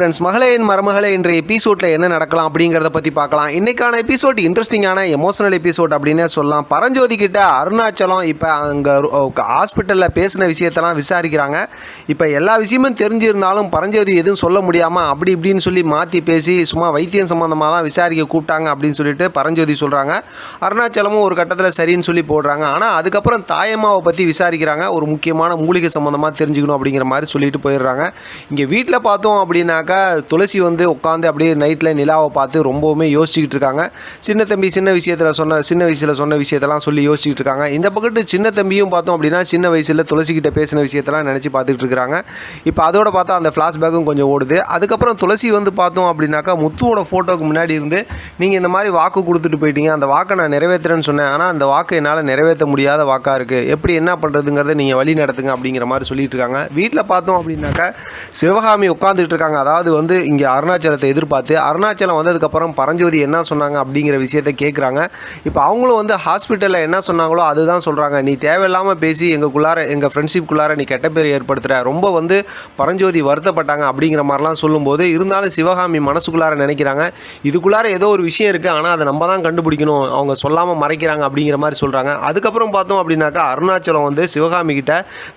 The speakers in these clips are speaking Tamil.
ஃப்ரெண்ட்ஸ் மகளேன் மருமகளே என்ற எபிசோடில் என்ன நடக்கலாம் அப்படிங்கிறத பற்றி பார்க்கலாம். இன்றைக்கான எபிசோட் இன்ட்ரெஸ்டிங்கான எமோஷனல் எபிசோட் அப்படின்னு சொல்லலாம். பரஞ்சோதி கிட்ட அருணாச்சலம் இப்போ அங்கே ஹாஸ்பிட்டலில் பேசின விஷயத்தெல்லாம் விசாரிக்கிறாங்க. இப்போ எல்லா விஷயமும் தெரிஞ்சிருந்தாலும் பரஞ்சோதி எதுவும் சொல்ல முடியாமல் அப்படி இப்படின்னு சொல்லி மாற்றி பேசி சும்மா வைத்தியம் சம்மந்தமாக தான் விசாரிக்க கூப்பிட்டாங்க அப்படின்னு சொல்லிட்டு பரஞ்சோதி சொல்கிறாங்க அருணாச்சலமும் ஒரு கட்டத்தில் சரின்னு சொல்லி போடுறாங்க. ஆனால் அதுக்கப்புறம் தாயம்மாவை பற்றி விசாரிக்கிறாங்க. ஒரு முக்கியமான மூலிகை சம்மந்தமாக தெரிஞ்சுக்கணும் அப்படிங்கிற மாதிரி சொல்லிட்டு போயிடுறாங்க. இங்கே வீட்டில் பார்த்தோம் அப்படின்னா துளசி வந்து உட்காந்து அப்படியே நைட்டில் நிலாவை பார்த்து ரொம்பவுமே யோசிச்சுக்கிட்டு இருக்காங்க. சின்ன தம்பி சின்ன விஷயத்தில் சொன்ன சின்ன வயசில் சொன்ன விஷயத்தெல்லாம் சொல்லி யோசிச்சுட்டு இருக்காங்க. இந்த பக்கத்து சின்ன தம்பியும் பார்த்தோம் அப்படின்னா சின்ன வயசில் துளசிக்கிட்ட பேசின விஷயத்தெல்லாம் நினச்சி பார்த்துட்டு இருக்கிறாங்க இப்போ அதோட பார்த்தா அந்த ஃப்ளாஷ்பேக்கும் கொஞ்சம் ஓடுது. அதுக்கப்புறம் துளசி வந்து பார்த்தோம் அப்படின்னாக்கா முத்துவோட ஃபோட்டோக்கு முன்னாடி இருந்து நீங்கள் இந்த மாதிரி வாக்கு கொடுத்துட்டு போயிட்டீங்க. அந்த வாக்கை நான் நிறைவேற்றுறேன்னு சொன்னேன். ஆனால் அந்த வாக்கு என்னால் நிறைவேற்ற முடியாத வாக்காக இருக்குது எப்படி என்ன பண்ணுறதுங்கிறத நீங்கள் வழி நடத்துங்க. அப்படிங்கிற மாதிரி சொல்லிட்டு இருக்காங்க. வீட்டில் பார்த்தோம் அப்படின்னாக்கா சிவகாமி உட்காந்துட்டு இருக்காங்க. அதாவது வந்து இங்கே அருணாச்சலத்தை எதிர்பார்த்து அருணாச்சலம் வந்ததுக்கப்புறம் பரஞ்சோதி என்ன சொன்னாங்க அப்படிங்கிற விஷயத்தை கேட்குறாங்க இப்போ அவங்களும் வந்து ஹாஸ்பிட்டலில் என்ன சொன்னாங்களோ அதுதான் சொல்கிறாங்க நீ தேவையில்லாமல் பேசி எங்களுக்குள்ளார எங்கள் ஃப்ரெண்ட்ஷிப்குள்ளார நீ கெட்ட பேர் ஏற்படுத்துகிற ரொம்ப வந்து பரஞ்சோதி வருத்தப்பட்டாங்க அப்படிங்கிற மாதிரிலாம் சொல்லும்போது இருந்தாலும் சிவகாமி மனசுக்குள்ளார நினைக்கிறாங்க. இதுக்குள்ளார ஏதோ ஒரு விஷயம் இருக்குது ஆனால் அதை நம்ம தான் கண்டுபிடிக்கணும். அவங்க சொல்லாமல் மறைக்கிறாங்க அப்படிங்கிற மாதிரி சொல்கிறாங்க அதுக்கப்புறம் பார்த்தோம் அப்படின்னாக்கா அருணாச்சலம் வந்து சிவகாமி கிட்ட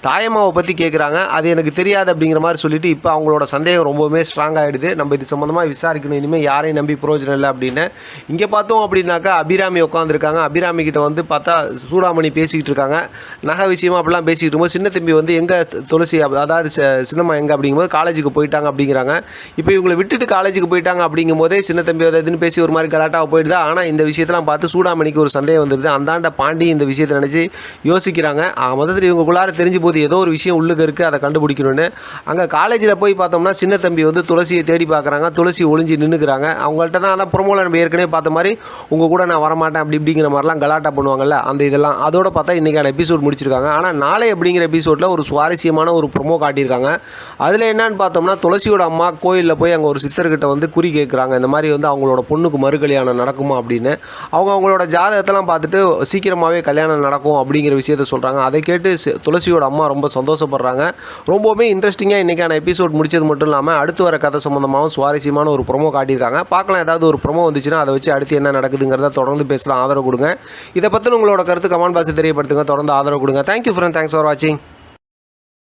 தாயம்மாவை பற்றி கேட்குறாங்க அது எனக்கு தெரியாது அப்படிங்கிற மாதிரி சொல்லிட்டு இப்போ அவங்களோட சந்தேகம் ரொம்பவுமே ஸ்ட்ராங் ஆகிடுது நம்ம இது சம்மந்தமாக விசாரிக்கணும். இனிமேல் யாரையும் நம்பி பிரயோஜனம் இல்லை அப்படின்னு. இங்கே பார்த்தோம் அப்படின்னாக்கா அபிராமி உட்காந்துருக்காங்க அபிராமி கிட்ட வந்து பார்த்தா சூடாமணி பேசிக்கிட்டு இருக்காங்க. நகை விஷயமா அப்படிலாம் பேசிக்கிட்டு இருக்கும்போது சின்ன தம்பி வந்து எங்கே துளசி அதாவது சி- சின்னம்மா எங்கே? அப்படிங்கும்போது காலேஜுக்கு போயிட்டாங்க அப்படிங்கிறாங்க. இப்போ இவங்களை விட்டுட்டு காலேஜுக்கு போயிட்டாங்க அப்படிங்கும் போதே சின்ன தம்பி அதை பேசி ஒரு மாதிரி கலாட்டாக போயிடுதா? ஆனால் இந்த விஷயத்தெல்லாம் பார்த்து சூடாமணிக்கு ஒரு சந்தேகம் வந்துடுது அந்தாண்ட பாண்டி இந்த விஷயத்தை நினச்சி யோசிக்கிறாங்க. மொத்தத்தில் இவங்களுக்குள்ளார தெரிஞ்சு போது ஏதோ ஒரு விஷயம் உள்ளுக்கு இருக்குது அதை கண்டுபிடிக்கணும்னு. அங்கே காலேஜில் போய் பார்த்தோம்னா சின்ன தம்பி வந்து துளசியை தேடி பார்க்குறாங்க. துளசி ஒளிஞ்சு நின்றுக்கிறாங்க அவங்கள்ட்ட தான் அதான் ப்ரொமோவில் நம்ம ஏற்கனவே பார்த்த மாதிரி உங்கள் கூட நான் வரமாட்டேன் அப்படி இப்படிங்கிற மாதிரிலாம் கலாட்டா பண்ணுவாங்கல்ல அந்த இதெல்லாம். அதோட பார்த்தா இன்றைக்கான எபிசோட் முடிச்சிருக்காங்க. ஆனால் நாளை அப்படிங்கிற எபிசோடில் ஒரு சுவாரஸ்யமான ஒரு ப்ரொமோ காட்டியிருக்காங்க. அதில் என்னன்னு பார்த்தோம்னா துளசியோட அம்மா கோயிலில் போய் அங்கே ஒரு சித்தர்கிட்ட வந்து குறி கேட்குறாங்க. இந்த மாதிரி வந்து அவங்களோட பொண்ணுக்கு மறு கல்யாணம் நடக்குமா அப்படின்னு. அவங்க அவங்களோட ஜாதகத்தெல்லாம் பார்த்துட்டு சீக்கிரமாகவே கல்யாணம் நடக்கும் அப்படிங்கிற விஷயத்த சொல்கிறாங்க அதை கேட்டு துளசியோட அம்மா ரொம்ப சந்தோஷப்படுறாங்க. ரொம்பவுமே இன்ட்ரெஸ்டிங்காக இன்றைக்கான எபிசோட் முடிச்சது மட்டும் இல்லாமல் அடுத்து வர கதை சம்மந்தமாகவும் சுவாரஸ்யமான ஒரு ப்ரொமோ காட்டியிருக்காங்க. பார்க்கலாம் ஏதாவது ஒரு ப்ரொமோ வந்துச்சுன்னா அதை வச்சு அடுத்து என்ன நடக்குதுங்கிறத தொடர்ந்து பேசலாம். ஆதரவு கொடுங்க. இதை பற்றி உங்களோட கருத்து கமெண்ட் பாக்ஸ் தெரியப்படுத்துங்க. தொடர்ந்து ஆதரவு கொடுங்க. தேங்க்யூ ஃப்ரெண்ட் தேங்க்ஸ் ஃபார் வாட்சிங்